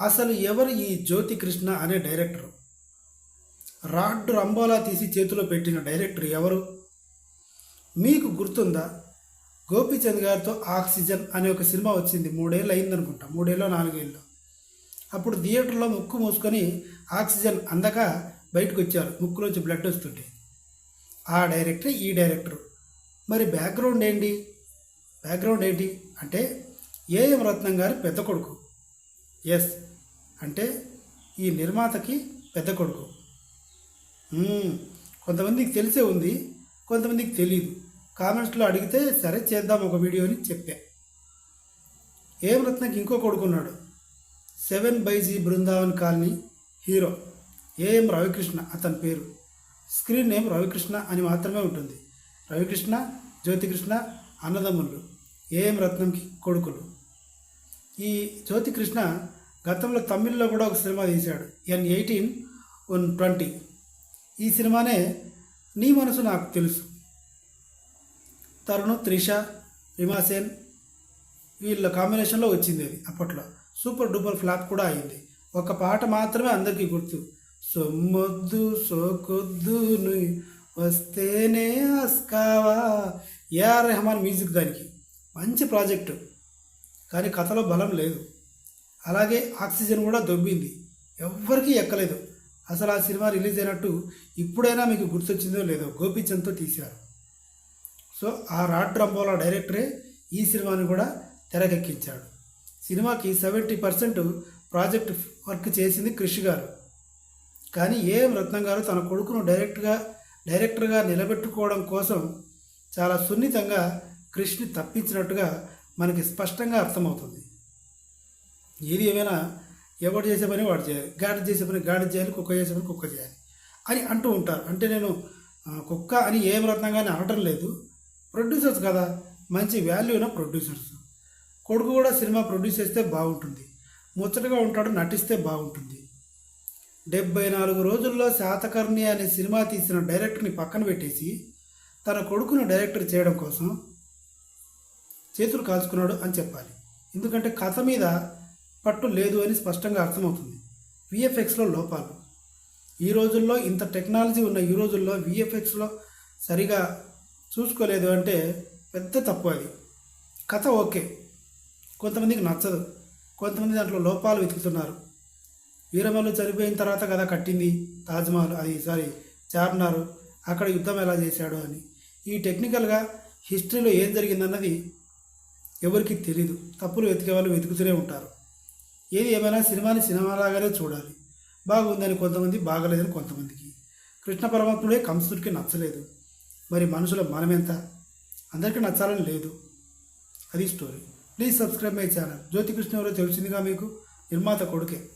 అసలు ఎవరు ఈ జ్యోతి కృష్ణ అనే డైరెక్టర్? రాడ్ రంబోలా తీసి చేతిలో పెట్టిన డైరెక్టర్ ఎవరు? మీకు గుర్తుందా? గోపీచంద్ గారితో ఆక్సిజన్ అనే ఒక సినిమా వచ్చింది మూడేళ్ళు అయిందనుకుంటా మూడేళ్ళు నాలుగేళ్ళు. అప్పుడు థియేటర్లో ముక్కు మూసుకొని ఆక్సిజన్ అందక బయటకు వచ్చారు ముక్కులోంచి బ్లడ్ వస్తుంటే. ఆ డైరెక్టర్ ఈ డైరెక్టర్. మరి బ్యాక్గ్రౌండ్ ఏంటి? బ్యాక్గ్రౌండ్ ఏంటి? అంటే ఏఎం రత్నం గారి పెద్ద కొడుకు. ఎస్. అంటే ఈ నిర్మాతకి పెద్ద కొడుకు. కొంతమందికి తెలిసే ఉంది కొంతమందికి తెలియదు కామెంట్స్లో అడిగితే సరే చేద్దాం ఒక వీడియోని చెప్పా. ఏం రత్నకి ఇంకో కొడుకున్నాడు? Seven బైజీ Brindavan colony hero. A M Ravikrishna అతని పేరు. స్క్రీన్ నేమ్ రవికృష్ణ అని మాత్రమే ఉంటుంది. రవికృష్ణ జ్యోతికృష్ణ అన్నదమ్ములు. ఏఎం రత్నంకి కొడుకులు. ఈ జ్యోతికృష్ణ గతంలో తమిళ్ళో కూడా ఒక సినిమా తీశాడు. ఎన్ ఎయిటీన్ వన్ ట్వంటీ ఈ సినిమానే నీ మనసు నాకు తెలుసు. తరుణ్ త్రిష రిమాసేన్ వీళ్ళ కాంబినేషన్లో వచ్చింది అది అప్పట్లో. సూపర్ డూపర్ ఫ్లాప్ కూడా అయింది. ఒక పాట మాత్రమే అందరికీ గుర్తు. సొమ్మొద్దు సోకొద్దు వస్తేనే అస్కావా ఏఆర్ రెహమాన్ మ్యూజిక్ దానికి. మంచి ప్రాజెక్టు. కానీ కథలో బలం లేదు. అలాగే ఆక్సిజన్ కూడా దొబ్బింది. ఎవ్వరికీ ఎక్కలేదు. అసలు ఆ సినిమా రిలీజ్ అయినట్టు ఇప్పుడైనా మీకు గుర్తొచ్చిందో లేదో గోపీచంద్తో తీశారు. సో ఆ రాడ్ రంబోలా డైరెక్టరే ఈ సినిమాని కూడా తెరకెక్కించాడు. సినిమాకి సెవెంటీ పర్సెంట్ ప్రాజెక్ట్ వర్క్ చేసింది కృషి గారు. కానీ ఏఎం రత్నం గారు తన కొడుకును డైరెక్ట్గా డైరెక్టర్గా నిలబెట్టుకోవడం కోసం చాలా సున్నితంగా క్రిష్ని తప్పించినట్టుగా మనకి స్పష్టంగా అర్థమవుతుంది. ఏది ఏమైనా ఎవడు చేసే పని వాడు చేయాలి. గాడి చేసే పని గాడి చేయాలి కుక్క చేసే పని కుక్క చేయాలి అని అంటూ ఉంటారు. అంటే నేను కుక్క అని ఏం రత్నంగానే అనటం లేదు. ప్రొడ్యూసర్స్ కదా మంచి వాల్యూ ఉన్న ప్రొడ్యూసర్స్. కొడుకు కూడా సినిమా ప్రొడ్యూస్ చేస్తే బాగుంటుంది. ముచ్చటగా ఉంటాడు నటిస్తే బాగుంటుంది. డెబ్బై నాలుగు రోజుల్లో శాతకర్ణి అనే సినిమా తీసిన డైరెక్టర్ని పక్కన పెట్టేసి తన కొడుకును డైరెక్టర్ చేయడం కోసం చేతులు కాల్చుకున్నాడు అని చెప్పాలి. ఎందుకంటే కథ మీద పట్టు లేదు అని స్పష్టంగా అర్థమవుతుంది. విఎఫ్ఎక్స్లో లోపాలు. ఈ రోజుల్లో ఇంత టెక్నాలజీ ఉన్న ఈ రోజుల్లో విఎఫ్ఎక్స్లో సరిగా చూసుకోలేదు అంటే పెద్ద తప్పు అది. కథ ఓకే. కొంతమందికి నచ్చదు. కొంతమంది దాంట్లో లోపాలు వెతుకుతున్నారు. వీరమల్లు చనిపోయిన తర్వాత కదా కట్టింది తాజ్మహల్. అది సారీ చార్మినార్. అక్కడ యుద్ధం ఎలా చేశాడు అని. ఈ టెక్నికల్గా హిస్టరీలో ఏం జరిగిందన్నది ఎవరికి తెలీదు. తప్పులు వెతికే వాళ్ళు వెతుకుతూనే ఉంటారు. ఏది ఏమైనా సినిమాని సినిమాలాగానే చూడాలి. బాగుందని కొంతమంది బాగలేదని కొంతమందికి. కృష్ణ పరమాత్ముడే కంసుడికి నచ్చలేదు. మరి మనుషుల మనమెంత? అందరికీ నచ్చాలని లేదు. అది story please subscribe my channel Jyothikrishna ఎవరో తెలిసిందిగా మీకు? నిర్మాత కొడుకే.